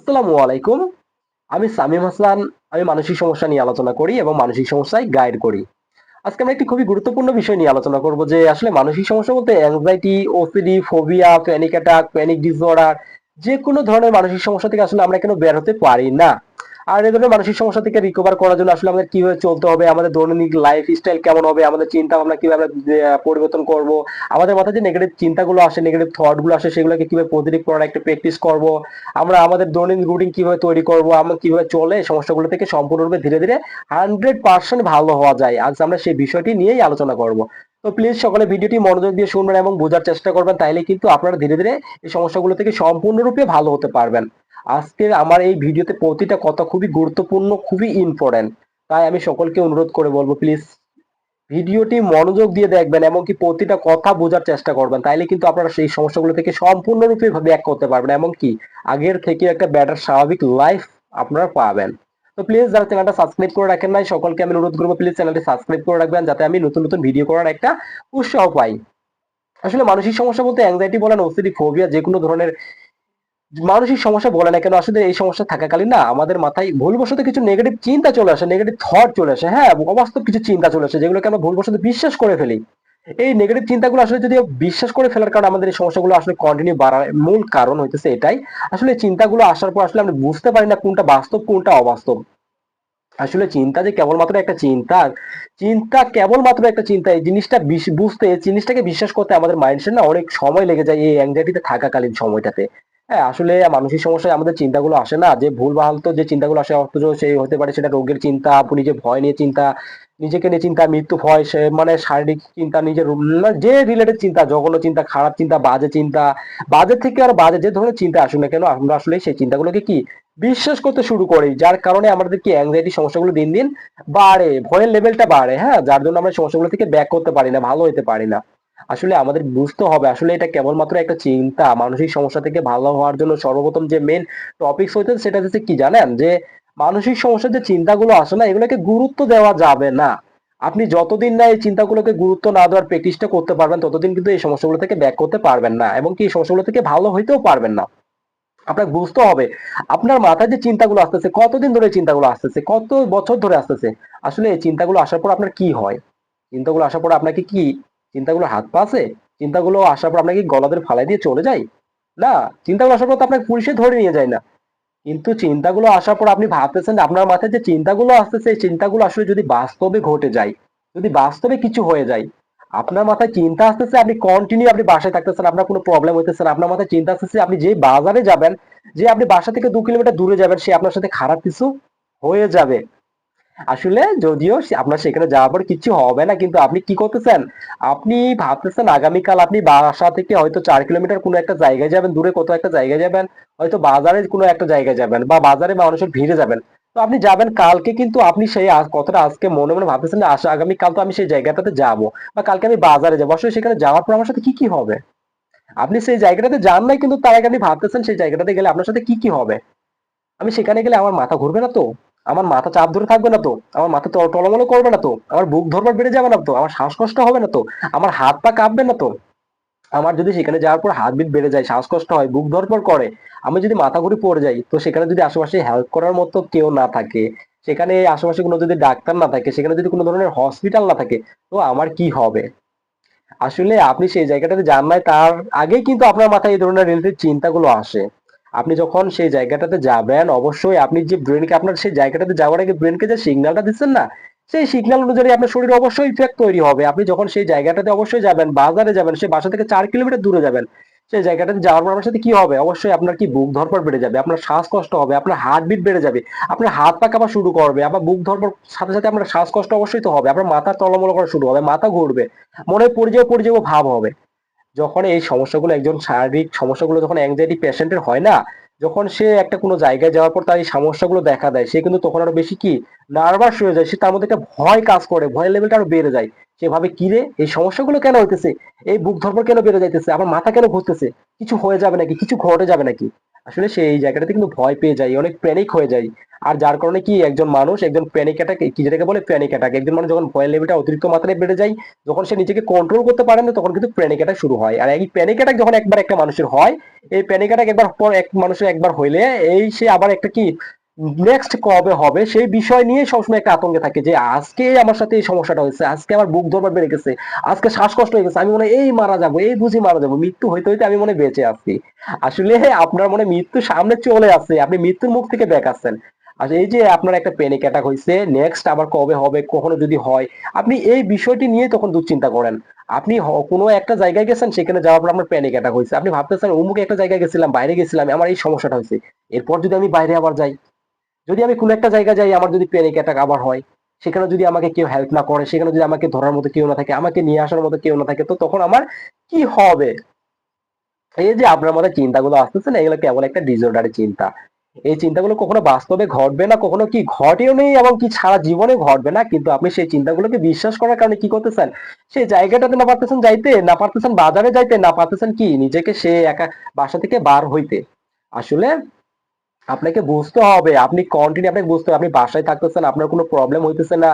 আসসালামু আলাইকুম। আমি সামিম হাসান, আমি মানসিক সমস্যা নিয়ে আলোচনা করি এবং মানসিক সমস্যায় গাইড করি। আজকে আমরা একটি খুবই গুরুত্বপূর্ণ বিষয় নিয়ে আলোচনা করব যে আসলে মানসিক সমস্যা বলতে anxiety OCD phobia panic attack panic disorder যে কোনো ধরনের মানসিক সমস্যা থেকে আসলে আমরা কেন বের হতে পারি না? আর এই ধরনের মানসিক সমস্যা থেকে রিকভার করার জন্য আসলে আমাদের কীভাবে চলতে হবে? আমাদের দৈনন্দিন লাইফ স্টাইল কেমন হবে? আমাদের চিন্তা ভাবনা কীভাবে পরিবর্তন করব? আমাদের মাথায় যে নেগেটিভ চিন্তাগুলো আসে নেগেটিভ থটগুলো আসে, সেগুলোকে কীভাবে প্রতিদিন করার একটা প্র্যাকটিস করব? আমরা আমাদের দৈনন্দিন রুটিন কীভাবে তৈরি করব? আমরা কীভাবে চলে? সমস্যাগুলো থেকে সম্পূর্ণরূপে ধীরে ধীরে হান্ড্রেড পার্সেন্ট ভালো হওয়া যায়। আজ আমরা সেই বিষয়টি নিয়েই আলোচনা করব। তো প্লিজ সকলে ভিডিওটি মনোযোগ দিয়ে শুনবেন এবং বোঝার চেষ্টা করবেন, তাইলে কিন্তু আপনারা ধীরে ধীরে এই সমস্যাগুলো থেকে সম্পূর্ণরূপে ভালো হতে পারবেন। আজকের আমার এই ভিডিওতে প্রতিটা কথা খুবই গুরুত্বপূর্ণ, খুবই ইম্পর্টেন্ট তাই আমি সকলকে অনুরোধ করে বলব প্লিজ ভিডিওটি মনোযোগ দিয়ে দেখবেন এমনকি প্রতিটা কথা বোঝার চেষ্টা করবেন, তাইলে কিন্তু আপনারা সেই সমস্যাগুলো থেকে সম্পূর্ণরূপে ব্যাক করতে পারবেন এমনকি আগের থেকে একটা বেটার স্বাভাবিক লাইফ আপনারা পাবেন। তো প্লিজ যারা চ্যানেলটা সাবস্ক্রাইব করে রাখেন নাই, সকলকে আমি অনুরোধ করব প্লিজ চ্যানেলটি সাবস্ক্রাইব করে রাখবেন, যাতে আমি নতুন নতুন ভিডিও করার একটা উৎসাহ পাই। আসলে মানসিক সমস্যা বলতে অ্যাংজাইটি বলেন ওসিডি ফোবিয়া যে কোনো ধরনের মানসিক সমস্যা বলে না কেন, আসলে এই সমস্যা থাকাকালীন না আমাদের মাথায় ভুলবশত কিছু নেগেটিভ চিন্তা চলে আসে নেগেটিভ থট চলে আসে হ্যাঁ অবাস্তব কিছু চিন্তা চলে আসে, যেগুলোকে আমরা ভুলবশত বিশ্বাস করে ফেলি। এই নেগেটিভ চিন্তাগুলো আসলে যদি বিশ্বাস করে ফেলার কারণে আমাদের এই সমস্যাগুলো আসলে কন্টিনিউ বাড়ার মূল কারণ হইতেছে এটাই। আসলে চিন্তাগুলো আসার পর আসলে আমরা বুঝতে পারি না কোনটা বাস্তব, কোনটা অবাস্তব। আসলে চিন্তা যে কেবলমাত্র একটা চিন্তা চিন্তা কেবলমাত্র একটা চিন্তা, এই জিনিসটা বুঝতে জিনিসটাকে বিশ্বাস করতে আমাদের মাইন্ডসেট না অনেক সময় লেগে যায় এই অ্যাংজাইটিতে থাকাকালীন সময়টাতে। হ্যাঁ আসলে মানসিক সমস্যায় আমাদের চিন্তাগুলো আসে না। যে ভুলভাল তো যে চিন্তাগুলো আসে অথচ সেই হতে পারে সেটা রোগের চিন্তা আপনি যে ভয় নিয়ে চিন্তা, নিজেকে নিয়ে চিন্তা, মৃত্যু ভয়, সে মানে শারীরিক চিন্তা, নিজের যে রিলেটেড চিন্তা, জঘন্য চিন্তা, খারাপ চিন্তা, বাজে চিন্তা, বাজে থেকে আর বাজে যে ধরনের চিন্তা আসুক না কেন, আমরা আসলে সেই চিন্তাগুলোকে কি বিশ্বাস করতে শুরু করি। যার কারণে আমাদের কি অ্যাংজাইটি সমস্যাগুলো দিন দিন বাড়ে, ভয়ের লেভেলটা বাড়ে হ্যাঁ? যার জন্য আমরা সমস্যাগুলো থেকে ব্যাক করতে পারি না, ভালো হতে পারি না। আসলে আমাদের বুঝতে হবে, আসলে এটা কেবলমাত্র একটা চিন্তা, মানসিক সমস্যা থেকে ভালো হওয়ার জন্য সর্বপ্রথম যে মেন টপিকস হইতে সেটা হচ্ছে কি জানেন? যে মানসিক সমস্যার যে চিন্তাগুলো আসে না, এগুলোকে গুরুত্ব দেওয়া যাবে না। আপনি যতদিন না এই চিন্তাগুলোকে গুরুত্ব না দেওয়ার প্র্যাকটিসটা করতে পারবেন, ততদিন কিন্তু এই সমস্যাগুলো থেকে ব্যাক করতে পারবেন না এবং কি এই সমস্যাগুলো থেকে ভালো হইতেও পারবেন না। আপনাকে বুঝতে হবে, আপনার মাথায় যে চিন্তাগুলো আসতেছে, কতদিন ধরে চিন্তাগুলো আসতেছে, কত বছর ধরে আসতেছে, আসলে এই চিন্তাগুলো আসার পর আপনার কি হয়? চিন্তাগুলো আসার পর আপনাকে কি চিন্তাগুলো হাত পা আছে, চিন্তাগুলো আসার পর আপনাকে গলাদের গলা ফালাই দিয়ে চলে যায় না, চিন্তাগুলো আসার পর তো আপনাকে পুলিশে ধরে নিয়ে যায় না। কিন্তু চিন্তাগুলো আসার পর আপনি ভাবতেছেন আপনার মাথায় যে চিন্তাগুলো আসতেছে এই চিন্তাগুলো আসলে যদি বাস্তবে ঘটে যায়, যদি বাস্তবে কিছু হয়ে যায়, আপনার মাথায় চিন্তা আসতেছে আপনি কন্টিনিউ আপনি বাসায় থাকতেছেন, আপনার কোনো প্রবলেম হইতেছে না, আপনার মাথায় চিন্তা আসতেছে আপনি যে বাজারে যাবেন, যে আপনি বাসা থেকে দু কিলোমিটার দূরে যাবেন, সে আপনার সাথে খারাপ কিছু হয়ে যাবে। আসলে যদিও আপনার সেখানে যাওয়ার পর কিছু হবে না, কিন্তু আপনি কি করতেছেন? আপনি ভাবতেছেন আগামীকাল আপনি বাসা থেকে হয়তো চার কিলোমিটার কোনো একটা জায়গায় যাবেন, দূরে কত একটা জায়গায় যাবেন, হয়তো বাজারে কোনো একটা জায়গায় যাবেন বা বাজারে মানুষের ভিড়ে যাবেন। তো আপনি যাবেন কালকে, কিন্তু আপনি সেই কথাটা আজকে মনে মনে ভাবতেছেন আসা আগামীকাল তো আমি সেই জায়গাটাতে যাব বা কালকে আমি বাজারে যাব। আসলে সেখানে যাওয়ার পর আমার সাথে কি কি হবে? আপনি সেই জায়গাটাতে যান নাই, কিন্তু তার আগে আপনি ভাবতেছেন সেই জায়গাটাতে গেলে আপনার সাথে কি কি হবে? আমি সেখানে গেলে আমার মাথা ঘুরবে না তো? আমার মাথা চাপ ধরে থাকবে না তো, আমার মাথা টল- টলমলো করবে না তো, আমার বুক ধরবার বেড়ে যাবে না তো, আমার শ্বাসকষ্ট হবে না তো, আমার হাত পা কাঁপবে না তো। আমার যদি সেখানে যাওয়ার পর হাত বিট বেড়ে যায়, শ্বাসকষ্ট হয়, বুক ধরপর করে, আমি যদি মাথা ঘুরে পড়ে যাই, তো সেখানে যদি আশেপাশে হেল্প করার মতো কেউ না থাকে, সেখানে আশেপাশে কোনো যদি ডাক্তার না থাকে, সেখানে যদি কোনো ধরনের হসপিটাল না থাকে, তো আমার কি হবে? আসলে আপনি সেই জায়গাটাতে যান নাই, তার আগেই কিন্তু আপনার মাথায় এই ধরনের রিলেটেড চিন্তাগুলো আসে। আপনি যখন সেই জায়গাটাতে যাবেন, অবশ্যই আপনি যে ব্রেনকে আপনার সেই জায়গাটাতে যাওয়ার আগে ব্রেনকে যে সিগন্যালটা দিচ্ছেন না, সেই সিগন্যাল অনুযায়ী আপনার শরীরে অবশ্যই ইফেক্ট তৈরি হবে। আপনি যখন সেই জায়গাটাতে অবশ্যই যাবেন, বাজারে যাবেন, সেই বাসা থেকে চার কিলোমিটার দূরে যাবেন, সেই জায়গাটাতে যাওয়ার পর আপনার সাথে কি হবে? অবশ্যই আপনার কি বুক ধরপড় বেড়ে যাবে, আপনার শ্বাসকষ্ট হবে, আপনার হার্ট বিট বেড়ে যাবে, আপনার হাত পা কাঁপা শুরু করবে, আবার বুক ধরপড় সাথে সাথে আপনার শ্বাসকষ্ট অবশ্যই তো হবে, আপনার মাথা টলমল করা শুরু হবে, মাথা ঘুরবে, মনে পড়ে যাব, ভাব হবে। যখন এই সমস্যাগুলো একজন শারীরিক সমস্যাগুলো যখন অ্যাংজাইটি পেশেন্টের হয় না, যখন সে একটা কোনো জায়গায় যাওয়ার পর তার এই সমস্যাগুলো দেখা দেয়, সে কিন্তু তখন আরও বেশি কি নার্ভাস হয়ে যায়, সে তার মধ্যে একটা ভয় কাজ করে, ভয় লেভেলটা আরও বেড়ে যায়। সেভাবে কি রে? এই সমস্যাগুলো কেন হইতেছে? এই বুক ধরপড় কেন বেড়ে যাইতেছে? আমার মাথা কেন ঘুরতেছে? কিছু হয়ে যাবে নাকি? কিছু ঘটে যাবে নাকি? আসলে সে এই জায়গাটাতে কিন্তু ভয় পেয়ে যায়, অনেক প্যানিক হয়ে যায়। আর যার কারণে কি একজন মানুষ, একজন প্যানিক অ্যাটাক কি যেটাকে বলে প্যানিক অ্যাটাক একজন মানুষ যখন ভয়ের লেভেলটা অতিরিক্ত মাত্রায় বেড়ে যায়, যখন সে নিজেকে কন্ট্রোল করতে পারে না, তখন কিন্তু প্যানিক অ্যাটাক শুরু হয়। আর এই প্যানিক অ্যাটাক যখন একবার একটা মানুষের হয়, এই প্যানিক অ্যাটাক একবার পর এক মানুষের একবার হইলে, এই সে আবার একটা কি নেক্সট কবে হবে সেই বিষয় নিয়ে সবসময় একটা আতঙ্কে থাকে যে আজকে আমার সাথে এই সমস্যাটা হয়েছে, আজকে আমার বুক ধরবার বেড়ে গেছে, আজকে শ্বাসকষ্ট হয়ে গেছে, আমি মনে এই মারা যাব, এই বুঝি মারা যাব, মৃত্যু হইতে হইতে আমি মনে বেঁচে আছি। আসলে আপনার মনে মৃত্যু সামনে চলে আসছে, আপনি মৃত্যুর মুখ থেকে ব্যাক আসছেন আর এই যে আপনার একটা প্যানিক অ্যাটাক হয়েছে নেক্সট আবার কবে হবে, কখনো যদি হয়, আপনি এই বিষয়টি নিয়ে তখন দুশ্চিন্তা করেন। আপনি কোনো একটা জায়গায় গেছেন, সেখানে যাওয়ার পর আপনার প্যানিক অ্যাটাক হয়েছে আপনি ভাবতেছেন, অমুক একটা জায়গায় গেছিলাম, বাইরে গেছিলাম, আমার এই সমস্যাটা হয়েছে এরপর যদি আমি বাইরে আবার যাই যদি আমি কোনো একটা জায়গা যাই, আমার যদি প্যানিক অ্যাটাক আবার হয়, সেখানে যদি আমাকে কেউ হেল্প না করে, সেখানে যদি আমাকে ধরার মতো কেউ না থাকে, আমাকে নিয়ে আসার মতো কেউ না থাকে, তো তখন আমার কি হবে? এই যে আপনার মধ্যে চিন্তাগুলো আসতেছে না, এগুলো কেবল একটা ডিসঅর্ডারের চিন্তা। এই চিন্তাগুলো কখনো বাস্তবে ঘটবে না, কখনো কি ঘটেও নেই, এবং কি সারা জীবনে ঘটবে না, কিন্তু আপনি সেই চিন্তাগুলোকে বিশ্বাস করার কারণে কি করতেছেন? সেই জায়গাটাতে না পারতেছেন যাইতে, না পারতেছেন বাজারে যাইতে, না পারতেছেন কি? নিজেকে সে একা বাসা থেকে বার হইতে। আসলে আপনাকে বুঝতে হবে, আপনি কন্টিনিউ আপনাকে বুঝতে হবে, আপনি বাসায় থাকতেছেন, আপনার কোনো প্রবলেম হইতেছে না।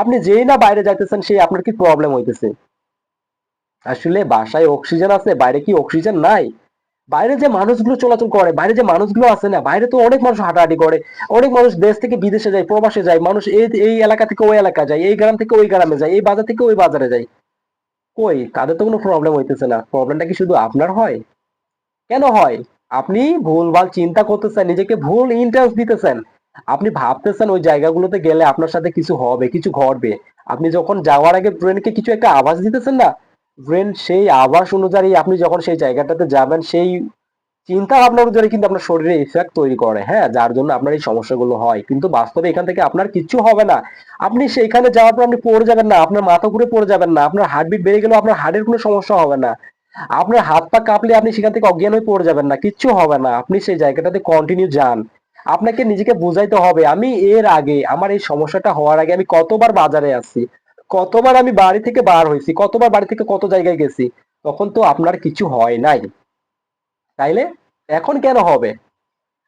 আপনি যেই না বাইরে যাইতেছেন, সেই আপনার কি প্রবলেম হইতেছে? আসলে বাসায় অক্সিজেন আছে, বাইরে কি অক্সিজেন নাই? বাইরে যে মানুষগুলো চলাচল করে, বাইরে যে মানুষগুলো আছে না, বাইরে তো অনেক মানুষ হাঁটাহাঁটি করে, অনেক মানুষ দেশ থেকে বিদেশে যায়, প্রবাসে যায়, মানুষ এই এই এলাকা থেকে ওই এলাকা যায়, এই গ্রাম থেকে ওই গ্রামে যায়, এই বাজার থেকে ওই বাজারে যায়। কই, তাদের তো কোনো প্রবলেম হইতেছে না। প্রবলেমটা কি শুধু আপনার হয়? কেন হয়? আপনি ভুলভাল চিন্তা করতেছেন, নিজেকে ভুল ইন্টারেস্ট দিতেছেন। আপনি ভাবতেছেন ওই জায়গাগুলোতে গেলে আপনার সাথে কিছু হবে, কিছু ঘটবে। আপনি যখন যাওয়ার আগে ব্রেনকে কিছু একটা আভাস দিতেছেন না ব্রেন সেই আভাস অনুযায়ী আপনি যখন সেই জায়গাটাতে যাবেন, সেই চিন্তা ভাবনা অনুযায়ী কিন্তু আপনার শরীরে ইফেক্ট তৈরি করে হ্যাঁ? যার জন্য আপনার এই সমস্যাগুলো হয়। কিন্তু বাস্তবে এখান থেকে আপনার কিচ্ছু হবে না। আপনি সেইখানে যাওয়ার পর আপনি পড়ে যাবেন না, আপনার মাথা ঘুরে পড়ে যাবেন না, আপনার হার্টবিট বেড়ে গেলেও আপনার হার্টের কোনো সমস্যা হবে না। আপনার হাত পা কাঁপলে আপনি সেখান থেকে অজ্ঞান হয়ে পড়ে যাবেন না, কিচ্ছু হবে না। আপনি সেই জায়গাটাতে কন্টিনিউ যান। আপনাকে নিজেকে বুঝাইতে হবে, আমি এর আগে, আমার এই সমস্যাটা হওয়ার আগে আমি কতবার বাজারে আসছি কতবার আমি বাড়ি থেকে বার হয়েছি, কতবার বাড়ি থেকে কত জায়গায় গেছি, তখন তো আপনার কিছু হয় নাই। তাইলে এখন কেন হবে?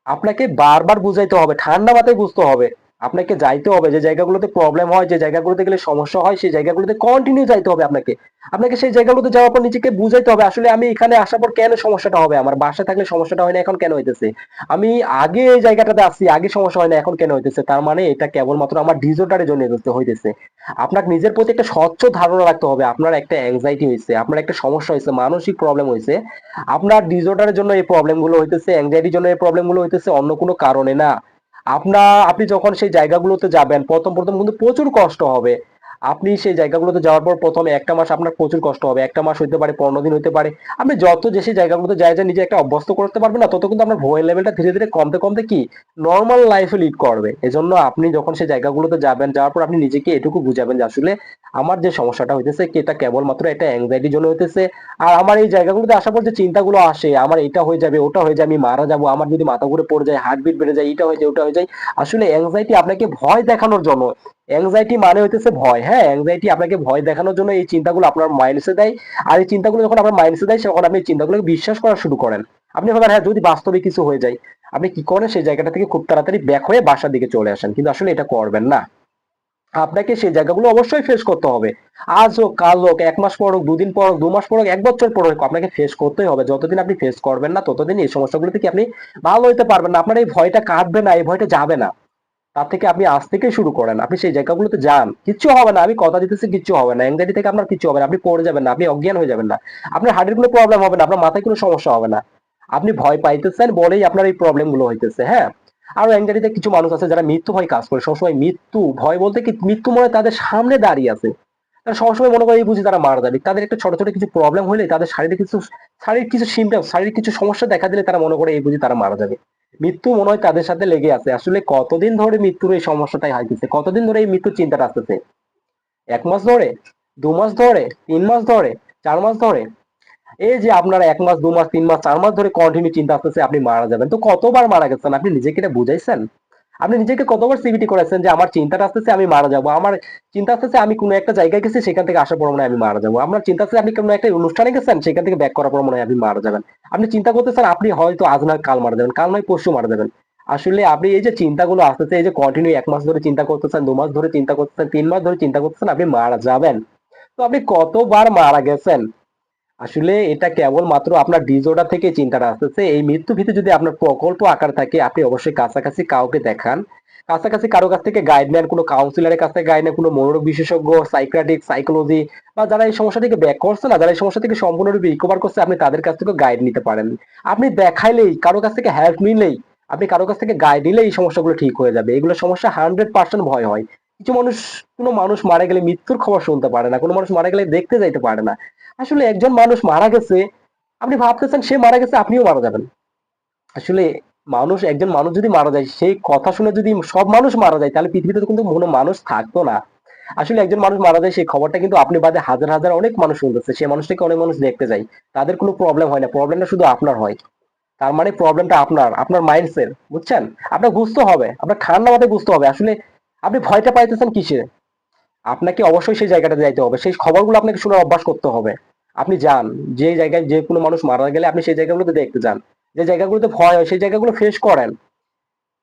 আপনাকে বারবার বুঝাইতে হবে, ঠান্ডা মাথায় বুঝতে হবে। আপনাকে যাইতে হবে, যে জায়গাগুলোতে প্রবলেম হয়, যে জায়গাগুলোতে গেলে সমস্যা হয়, সেই জায়গাগুলোতে কন্টিনিউ যাইতে হবে আপনাকে। আপনাকে সেই জায়গাগুলোতে যাওয়ার পর নিজেকে বুঝাইতে হবে, আসলে আমি এখানে আসার পর কেন সমস্যাটা হবে? আমার বাসায় থাকলে সমস্যাটা হয় না, এখন কেন হইতেছে? আমি আগে এই জায়গাটাতে আসছি আগে সমস্যা হয় না, এখন কেন হইতেছে? তার মানে এটা কেবলমাত্র আমার ডিজর্ডারের জন্য হইতেছে- আপনার নিজের প্রতি একটা স্বচ্ছ ধারণা রাখতে হবে, আপনার একটা অ্যাংজাইটি হয়েছে আপনার একটা সমস্যা হয়েছে মানসিক প্রবলেম হয়েছে আপনার ডিসঅর্ডারের জন্য এই প্রবলেমগুলো হইতেছে অ্যাংজাইটির জন্য এই প্রবলেমগুলো হইতেছে, অন্য কোনো কারণে না। আপনার আপনি যখন সেই জায়গাগুলোতে যাবেন প্রথম প্রথম কিন্তু প্রচুর কষ্ট হবে। আপনি সেই জায়গাগুলোতে যাওয়ার পর প্রথমে একটা মাস আপনার প্রচুর কষ্ট হবে। একটা মাস হইতে পারে, পনেরো দিন হইতে পারে। আপনি যত যে সেই জায়গাগুলোতে যায় যায় নিজে একটা অভ্যস্ত করতে পারবেন না, তত কিন্তু আপনার ভয়ের লেভেলটা ধীরে ধীরে কমতে কমতে কি? নর্মাল লাইফে লিড করবে। এজন্য আপনি যখন সেই জায়গাগুলোতে যাবেন, যাওয়ার পর আপনি নিজেকে এটুকু বুঝাবেন যে আসলে আমার যে সমস্যাটা হইতেছে, কি এটা কেবলমাত্র একটা অ্যাংজাইটির জন্য হইতেছে? আর আমার এই জায়গাগুলোতে আসার পর যে চিন্তাগুলো আসে, আমার এটা হয়ে যাবে, ওটা হয়ে যাবে, আমি মারা যাব, আমার যদি মাথা ঘুরে পড়ে যায় হার্টবিট বেড়ে যায়, এটা হয়ে যায়, ওটা হয়ে যায়, আসলে অ্যাংজাইটি আপনাকে ভয় দেখানোর জন্য অ্যাংজাইটি মানে হইতেছে ভয় হ্যাঁ? অ্যাংজাইটি আপনাকে ভয় দেখানোর জন্য এই চিন্তাগুলো আপনার মাইন্ডসে দেয়। আর এই চিন্তাগুলো যখন আপনার মাইন্ডসে দেয়, তখন আপনি চিন্তাগুলোকে বিশ্বাস করা শুরু করেন। আপনি ভাবেন হ্যাঁ যদি বাস্তবে কিছু হয়ে যায়, আপনি কি করেন? সেই জায়গাটা থেকে খুব তাড়াতাড়ি ব্যাক হয়ে বাসার দিকে চলে আসেন। কিন্তু আসলে এটা করবেন না। আপনাকে সেই জায়গাগুলো অবশ্যই ফেস করতে হবে। আজ হোক, কাল হোক, এক মাস পর হোক, দুদিন পর হোক, দু মাস পর হোক, এক বছর পর হোক, আপনাকে ফেস করতেই হবে। যতদিন আপনি ফেস করবেন না, ততদিন এই সমস্যাগুলো থেকে আপনি ভালো হইতে পারবেন না। আপনার এই ভয়টা কাটবে না, এই ভয়টা যাবে না। তার থেকে আপনি আজ থেকে শুরু করেন, আপনি সেই জায়গাগুলোতে যান। কিচ্ছু হবে না, আমি কথা দিতেছি, কিচ্ছু হবে না। অ্যাংজাইটি থেকে আপনার কিছু হবে না, আপনি পড়ে যাবেন না, আপনি অজ্ঞান হয়ে যাবেন না। আপনার হার্টের কোনো প্রবলেম হবে না, আপনার মাথায় কোনো সমস্যা হবে না। আপনি ভয় পাইতেছেন বলেই আপনার এই প্রবলেমগুলো হইতেছে হ্যাঁ? আরও অ্যাংজাইটিতে কিছু মানুষ আছে যারা মৃত্যু ভয় কাজ করে, সবসময় মৃত্যু, ভয় বলতে কি মৃত্যু মনে তাদের সামনে দাঁড়িয়ে আছে। তারা সবসময় মনে করে এই বুঝি তারা মারা যাবে। তাদের একটা ছোট ছোট কিছু প্রবলেম হলে তাদের শারীরিক কিছু শারীরিক কিছু সিমটম শারীরিক কিছু সমস্যা দেখা দিলে তারা মনে করে এই বুঝি তারা মারা যাবে। মৃত্যু মনে হয় তাদের সাথে লেগে আছে? আসলে কতদিন ধরে মৃত্যুর এই সমস্যাটাই হাইতেছে? কতদিন ধরে এই মৃত্যুর চিন্তাটা আসতেছে? এক মাস ধরে? দু মাস ধরে? তিন মাস ধরে? চার মাস ধরে? এই যে আপনার এক মাস, দু মাস, তিন মাস, চার মাস ধরে কন্টিনিউ চিন্তা আসতেছে, আপনি মারা যাবেন। তো কতবার মারা গেছেন? আপনি নিজেকে এটা বুঝাইছেন? আপনি নিজেকে কতবার সিবিটি করেছেন যে আমার চিন্তাটা আসতেছে আমি মারা যাব? আমার চিন্তা আসতেছে আমি কোনো একটা জায়গায় গেছি সেখান থেকে আসার পর মনে হয় আমি মারা যাব। আপনার চিন্তা আসছে আপনি কোনো একটা অনুষ্ঠানে গেছেন সেখান থেকে ব্যাক করার পর মনে হয় আপনি মারা যাবেন। আপনি চিন্তা করতেছেন আপনি হয়তো আজ নয় কাল মারা যাবেন, কাল নয়, পরশু মারা যাবেন। আসলে আপনি এই যে চিন্তাগুলো আসতেছে, এই যে কন্টিনিউ এক মাস ধরে চিন্তা করতেছেন, দু মাস ধরে চিন্তা করতেছেন, তিন মাস ধরে চিন্তা করতেছেন, আপনি মারা যাবেন। তো আপনি কতবার মারা গেছেন? আসলে এটা কেবলমাত্র আপনার ডিজোর্ডার থেকে চিন্তাটা আসতেছে। এই মৃত্যু ভীতি যদি আপনার প্রকল্প আকার থাকে, আপনি অবশ্যই কাছাকাছি কাউকে দেখান। কাছাকাছি কারও কাছ থেকে গাইড নেন, কোনো কাউন্সিলরের কাছ থেকে গাইড নেন, কোনো মনোরোগ বিশেষজ্ঞ সাইক্রাটিক সাইকোলজি বা যারা এই সমস্যা থেকে ব্যাক করছে না, যারা এই সমস্যা থেকে সম্পূর্ণরূপে রিকভার করছে, আপনি তাদের কাছ থেকে গাইড নিতে পারেন। আপনি দেখাইলেই, কারও কাছ থেকে হেল্প নিলেই, আপনি কারও কাছ থেকে গাইড নিলে এই সমস্যাগুলো ঠিক হয়ে যাবে। এগুলো সমস্যা হান্ড্রেড পার্সেন্ট ভয় হয়। কিছু মানুষ, কোনো মানুষ মারা গেলে মৃত্যুর খবর শুনতে পারে না, কোনো মানুষ মারা গেলে দেখতে যাইতে পারে না। আসলে একজন মানুষ মারা গেছে, আপনি ভাবতেছেন সে মারা গেছে, আপনিও মারা যাবেন। আসলে মানুষ, একজন মানুষ যদি মারা যায়, সেই কথা শুনে যদি সব মানুষ মারা যায়, তাহলে পৃথিবীতে তো কিন্তু কোনো মানুষ থাকতো না। আসলে একজন মানুষ মারা যায়, সেই খবরটা কিন্তু আপনি বাদে হাজার হাজার অনেক মানুষ শুনতেছে, সেই মানুষটাকে অনেক মানুষ দেখতে যায়। তাদের কোনো প্রবলেম হয় না প্রবলেমটা শুধু আপনার হয়। তার মানে প্রবলেমটা আপনার আপনার মাইন্ডসেট বুঝছেন? আপনার বুঝতে হবে, আপনার খান নামাতে বুঝতে হবে। আসলে আপনি ভয়টা পাইতেছেন কিসে? আপনাকে অবশ্যই সেই জায়গাটাতে যাইতে হবে। সেই খবরগুলো আপনাকে শোনার অভ্যাস করতে হবে। আপনি যান। যে জায়গায় যে কোনো মানুষ মারা গেলে আপনি সেই জায়গাগুলোতে দেখতে যান। যে জায়গাগুলোতে ভয় হয়, সেই জায়গাগুলো ফেস করেন।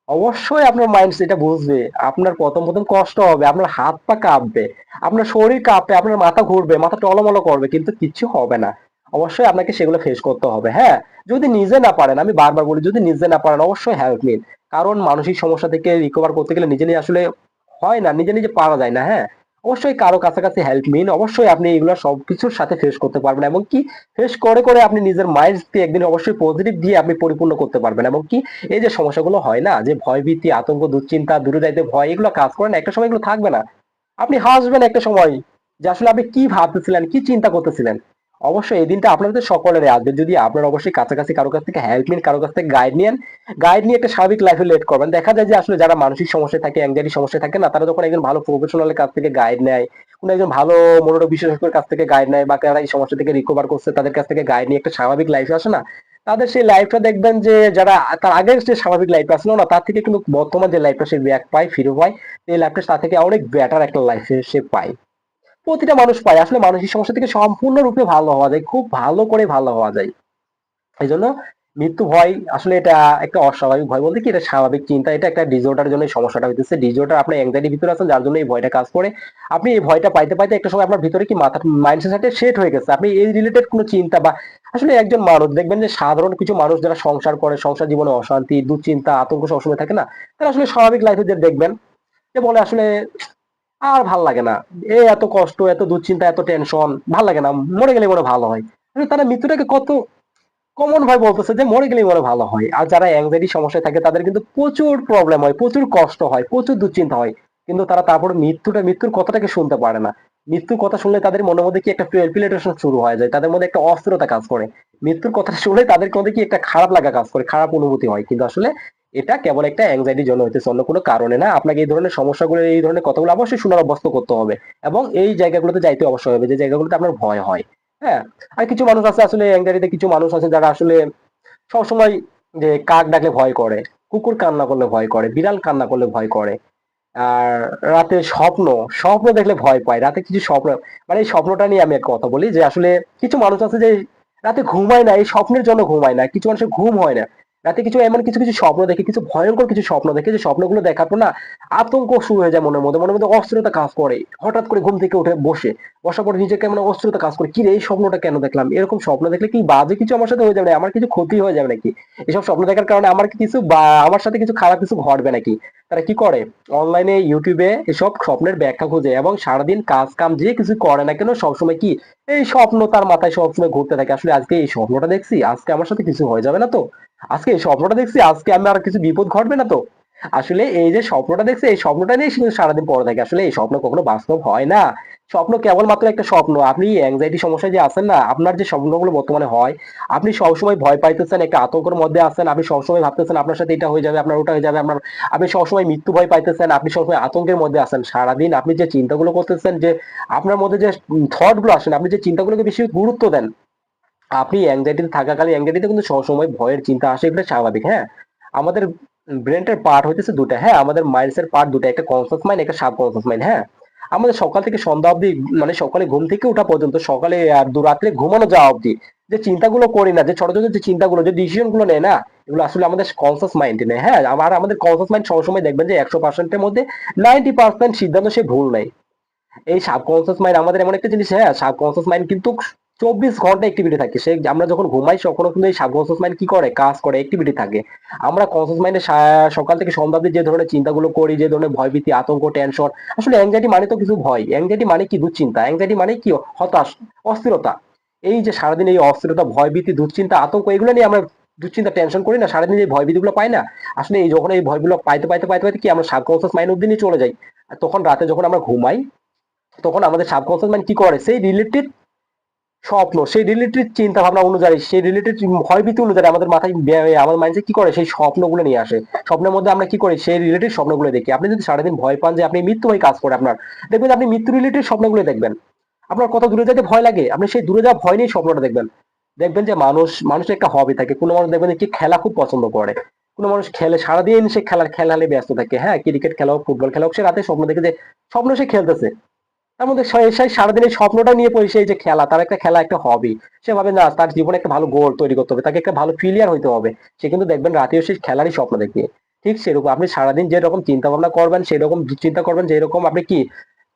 অবশ্যই আপনার মাইন্ড এটা বুঝবে। আপনার প্রথম প্রথম কষ্ট হবে। আপনার হাত পা কাঁপবে। আপনার শরীর কাঁপবে আপনার মাথা ঘুরবে, মাথা টলমলো করবে, কিন্তু কিচ্ছু হবে না। অবশ্যই আপনাকে সেগুলো ফেস করতে হবে। হ্যাঁ যদি নিজে না পারেন, আমি বারবার বলি, যদি নিজে না পারেন, অবশ্যই হেল্প নিন। কারণ মানসিক সমস্যা থেকে রিকভার করতে গেলে নিজে নিজে আসলে হয় না, নিজে নিজে পারা যায় না হ্যাঁ। অবশ্যই কারও কাছাকাছি হেল্প নিন অবশ্যই আপনি এগুলো সবকিছুর সাথে ফেস করতে পারবেন এবং কি ফেস করে করে আপনি নিজের মাইন্ডকে একদিন অবশ্যই পজিটিভ দিয়ে আপনি পরিপূর্ণ করতে পারবেন এবং কি এই যে সমস্যাগুলো হয় না, যে ভয় ভীতি, আতঙ্ক, দুশ্চিন্তা দূরে যাইতে ভয়, এগুলো কাজ করেন একটা সময় এগুলো থাকবে না। আপনি হাসবেন একটা সময় যে আসলে আপনি কি ভাবতেছিলেন, কি চিন্তা করতেছিলেন? অবশ্যই এই দিনটা আপনাদের সকলের আসবে। যদি আপনার অবশ্যই কাছাকাছি কারও কাছ থেকে হেল্প নিন, কারও কাছ থেকে গাইড নিন গাইড নিয়ে একটা স্বাভাবিক লাইফে লেট করবেন। দেখা যায় যে আসলে যারা মানসিক সমস্যা থাকে অ্যাংজাইটি সমস্যা থাকে না, তারা যখন একজন ভালো প্রফেশনালের কাছ থেকে গাইড নেয়, কোনো একজন ভালো মনোরোগ বিশেষজ্ঞের কাছ থেকে গাইড নেয় বা তারা এই সমস্যা থেকে রিকভার করছে, তাদের কাছ থেকে গাইড নিয়ে একটা স্বাভাবিক লাইফে আসে না, তাদের সেই লাইফটা দেখবেন যে যারা, তার আগের যে স্বাভাবিক লাইফ আসলো না, তার থেকে কিন্তু বর্তমান যে লাইফটা সে ব্যাক পায়, ফিরে পায় এই লাইফটা তার থেকে অনেক বেটার একটা লাইফে সে পায়। প্রতিটা মানুষ পায়। আসলে মানসিক সমস্যা থেকে সম্পূর্ণরূপে ভালো হওয়া যায়, খুব ভালো করে ভালো হওয়া যায়। এই জন্য মৃত্যু ভয় আসলে এটা একটা অস্বাভাবিক ভয় বলতে কি, এটা স্বাভাবিক চিন্তা, এটা একটা ডিজর্ডার জন্য সমস্যাটা হইতেছে। ডিজর্ডার আপনার অ্যাংজাইটির ভিতরে আছেন, যার জন্য এই ভয়টা কাজ করে। আপনি এই ভয়টা পাইতে পাইতে একটা সময় আপনার ভিতরে কি মাথা মাইন্ডসেট সাথে সেট হয়ে গেছে। আপনি এই রিলেটেড কোনো চিন্তা বা আসলে একজন মানুষ, দেখবেন যে সাধারণ কিছু মানুষ যারা সংসার করে, সংসার জীবনে অশান্তি, দুশ্চিন্তা, আতঙ্ক সবসময় থাকে না, তারা আসলে স্বাভাবিক লাইফে যে দেখবেন, যে বলে আসলে আর ভালো লাগে না। এ এত কষ্ট, এত দুশ্চিন্তা, এত টেনশন ভালো লাগে না, মরে গেলে মনে ভালো হয়। তারা মৃত্যুটাকে কত কমন ভাবে বলতেছে যে মরে গেলেই মনে ভালো হয়। আর যারা অ্যাংজাইটি সমস্যা থাকে, তাদের কিন্তু প্রচুর প্রবলেম হয়, প্রচুর কষ্ট হয়, প্রচুর দুশ্চিন্তা হয়। কিন্তু তারা তারপর মৃত্যুটা, মৃত্যুর কথাটাকে শুনতে পারে না। মৃত্যুর কথা শুনলে তাদের মনের মধ্যে কি একটা পিলেটেশন শুরু হয়ে যায়? তাদের মধ্যে একটা অস্থিরতা কাজ করে। মৃত্যুর কথা শুনলে তাদের মধ্যে কি একটা খারাপ লাগা কাজ করে, খারাপ অনুভূতি হয়। কিন্তু আসলে এটা কেবল একটা অ্যাংজাইটির জন্য হইতেছে, অন্য কোনো কারণে না। আপনাকে এই ধরনের সমস্যাগুলো, এই ধরনের কথাগুলো অবশ্যই শোনার অভ্যস্ত করতে হবে। এবং এই জায়গাগুলোতে যাইতে অবশ্যই হবে, যে জায়গাগুলোতে আপনার ভয় হয়। হ্যাঁ? আর কিছু মানুষ আছে আসলে অ্যাংজাইটিতে কিছু মানুষ আছে যারা আসলে সবসময় যে কাক ডাকলে ভয় করে, কুকুর কান্না করলে ভয় করে, বিড়াল কান্না করলে ভয় করে। আর রাতে স্বপ্ন স্বপ্ন দেখলে ভয় পায়। রাতে কিছু স্বপ্ন মানে এই স্বপ্নটা নিয়ে আমি এক কথা বলি যে আসলে কিছু মানুষ আছে যে রাতে ঘুমায় না, এই স্বপ্নের জন্য ঘুমায় না। কিছু মানুষের ঘুম হয় না। রাতে কিছু এমন কিছু কিছু স্বপ্ন দেখে, কিছু ভয়ঙ্কর কিছু স্বপ্ন দেখে, যে স্বপ্নগুলো দেখার পর না আতঙ্ক শুরু হয়ে যায় মনের মধ্যে মনের মধ্যে অস্থিরতা কাজ করে। হঠাৎ করে ঘুম থেকে উঠে বসে, বসার পর নিজেকে এমন অস্থিরতা কাজ করে কি রে এই স্বপ্নটা কেন দেখলাম? এরকম স্বপ্ন দেখলে কি বাজে কিছু আমার সাথে হয়ে যাবে আমার কিছু ক্ষতি হয়ে যাবে নাকি? এসব স্বপ্ন দেখার কারণে আমার কিছু বা, আমার সাথে কিছু খারাপ কিছু ঘটবে নাকি? তারা কি করে? অনলাইনে ইউটিউবে এসব স্বপ্নের ব্যাখ্যা খুঁজে এবং সারাদিন কাজ কাম যে কিছু করে না কেন, সবসময় কি এই স্বপ্ন তার মাথায় সবসময় ঘুরতে থাকে। আসলে আজকে এই স্বপ্নটা দেখছি, আজকে আমার সাথে কিছু হয়ে যাবে না তো? আজকে এই স্বপ্নটা দেখছি, আজকে আমি আর কিছু বিপদ ঘটবে না তো। আসলে এই যে স্বপ্নটা দেখছে, এই স্বপ্নটা নিয়ে শুধু সারাদিন পড়ে থাকে। আসলে এই স্বপ্ন কখনো বাস্তব হয় না। স্বপ্ন কেবলমাত্র একটা স্বপ্ন। আপনি অ্যাংজাইটি সমস্যায় যে আছেন না, আপনার যে স্বপ্নগুলো বর্তমানে হয়, আপনি সবসময় ভয় পাইতেছেন, একটা আতঙ্কের মধ্যে আছেন, আপনি সবসময় ভাবতেছেন আপনার সাথে এটা হয়ে যাবে, আপনার ওটা হয়ে যাবে, আপনার আপনি সবসময় মৃত্যু ভয় পাইতেছেন, আপনি সবসময় আতঙ্কের মধ্যে আছেন। সারাদিন আপনি যে চিন্তাগুলো করতেছেন, যে আপনার মধ্যে যে থটগুলো আসেন আপনি যে চিন্তাগুলোকে বেশি গুরুত্ব দেন আপনি অ্যাংজাইটিতে থাকাকালীন অ্যাংজাইটিতে কিন্তু সবসময় ভয়ের চিন্তা আসে, এগুলো স্বাভাবিক হ্যাঁ? আমাদের ব্রেনটার পার্ট হইতেছে দুটা হ্যাঁ? আমাদের মাইন্ডসের পার্ট দুটা একটা কনসাস মাইন্ড একটা সাব কনসাস মাইন্ড হ্যাঁ? আমাদের সকাল থেকে সন্ধ্যা অবধি মানে সকালে ঘুম থেকে ওঠা পর্যন্ত, সকালে আর দু রাত্রে ঘুমানো যাওয়া অবধি, যে চিন্তাগুলো করি না, যে ছোট ছোট যে চিন্তাগুলো, যে ডিসিশনগুলো নেয় না, এগুলো আসলে আমাদের কনসাস মাইন্ডে নেই হ্যাঁ? আমার আমাদের কনসাস মাইন্ড সবসময় দেখবেন যে একশো পার্সেন্টের মধ্যে নাইনটি পার্সেন্ট সিদ্ধান্ত সে ভুল নেয়। এই সাবকনসিয়াস মাইন্ড আমাদের এমন একটা জিনিস হ্যাঁ? সাবকনসিয়াস মাইন্ড কিন্তু চব্বিশ ঘণ্টা অ্যাক্টিভিটি থাকে। সে আমরা যখন ঘুমাই, তখনও কিন্তু এই সাবকনসিয়াস মাইন্ড কি করে? কাজ করে অ্যাক্টিভিটি থাকে। আমরা কনসিয়াস মাইন্ডে সকাল থেকে সন্ধ্যা যে ধরনের চিন্তাগুলো করি, যে ধরনের ভয়ভীতি, আতঙ্ক টেনশন আসলে অ্যাংজাইটি মানে তো কিছু ভয়। অ্যাংজাইটি মানে কি? দুশ্চিন্তা। অ্যাংজাইটি মানে কি? হতাশ, অস্থিরতা। এই যে সারাদিন এই অস্থিরতা, ভয়ভীতি, দুশ্চিন্তা, আতঙ্ক, এগুলো নিয়ে আমরা দুশ্চিন্তা টেনশন করি না, সারাদিন এই ভয়ভীতিগুলো পাই না, আসলে এই যখন এই ভয়গুলো পাইতে পাইতে পাইতে পাইতে কি আমরা সাবকনসিয়াস মাইন্ড অব্দি চলে যাই। তখন রাতে যখন আমরা ঘুমাই, তখন আমাদের সাবকনসিয়াস মাইন্ড কি করে? সেই রিলেটেড স্বপ্ন, সেই রিলেটেড চিন্তা ভাবনা অনুযায়ী, সেই রিলেটেড ভয়ভীতি অনুযায়ী আমাদের মাথায় আমাদের মাইন্ডে কি করে? সেই স্বপ্নগুলো নিয়ে আসে। স্বপ্নের মধ্যে আমরা কি করি? সেই রিলেটেড স্বপ্নগুলো দেখি। আপনি যদি সারাদিন ভয় পান যে আপনি মৃত্যু হয়ে কাজ করে আপনার, দেখবেন আপনি মৃত্যু রিলেটেড স্বপ্নগুলো দেখবেন। আপনার কত দূরে যেতে ভয় লাগে? আপনি সেই দূরে যাওয়া ভয় নিয়ে স্বপ্নটা দেখবেন। দেখবেন যে মানুষ, মানুষের একটা হবি থাকে। কোনো মানুষ দেখবেন কি খেলা খুব পছন্দ করে। কোনো মানুষ খেলে, সারাদিন সে খেলার খেলালে ব্যস্ত থাকে। হ্যাঁ ক্রিকেট খেলা হোক ফুটবল খেলা হোক সে রাতে স্বপ্ন দেখে যে, স্বপ্ন সে খেলতেছে। তার মধ্যে সেই সারাদিন স্বপ্নটা নিয়ে পড়ে সেই যে খেলা, তার একটা খেলা, একটা হবি সে ভাবে, না, তার জীবনে একটা ভালো গোল তৈরি করতে হবে, তাকে একটা ভালো ফিলিয়ার হইতে হবে। সে কিন্তু দেখবেন রাতেও সেই খেলারই স্বপ্ন দেখে ঠিক সেরকম, আপনি সারাদিন যেরকম চিন্তা ভাবনা করবেন, সেরকম চিন্তা করবেন, যেরকম আপনি কি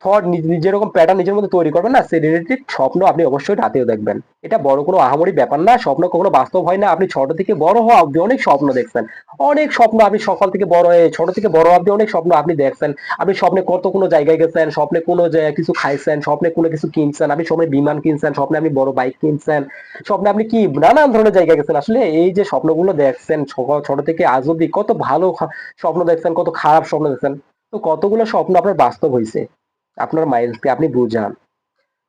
থট যেরকম প্যাটার্ন নিজের মধ্যে তৈরি করবেন না, সেই রিলেটেড স্বপ্ন আপনি অবশ্যই রাতেও দেখবেন। এটা বড় কোনো আহামরি ব্যাপার না, স্বপ্ন কখনো বাস্তব হয় না। আপনি ছোট থেকে বড় হওয়া অব্দি অনেক স্বপ্ন দেখছেন। অনেক স্বপ্ন আপনি সকাল থেকে বড় হয়ে, ছোট থেকে বড় অব্দি অনেক স্বপ্ন আপনি দেখছেন। আপনি স্বপ্নে কত কোনো জায়গায় গেছেন, স্বপ্নে কোনো কিছু খাইছেন, স্বপ্নে কোনো কিছু কিনছেন, আপনি স্বপ্নে বিমান কিনছেন, স্বপ্নে আপনি বড় বাইক কিনছেন, স্বপ্নে আপনি কি নানান ধরনের জায়গায় গেছেন। আসলে এই যে স্বপ্নগুলো দেখছেন ছোট থেকে আজ অব্দি কত ভালো স্বপ্ন দেখছেন, কত খারাপ স্বপ্ন দেখছেন, তো কতগুলো স্বপ্ন আপনার বাস্তব হয়েছে আপনার মাইন্ডকে আপনি বুঝান।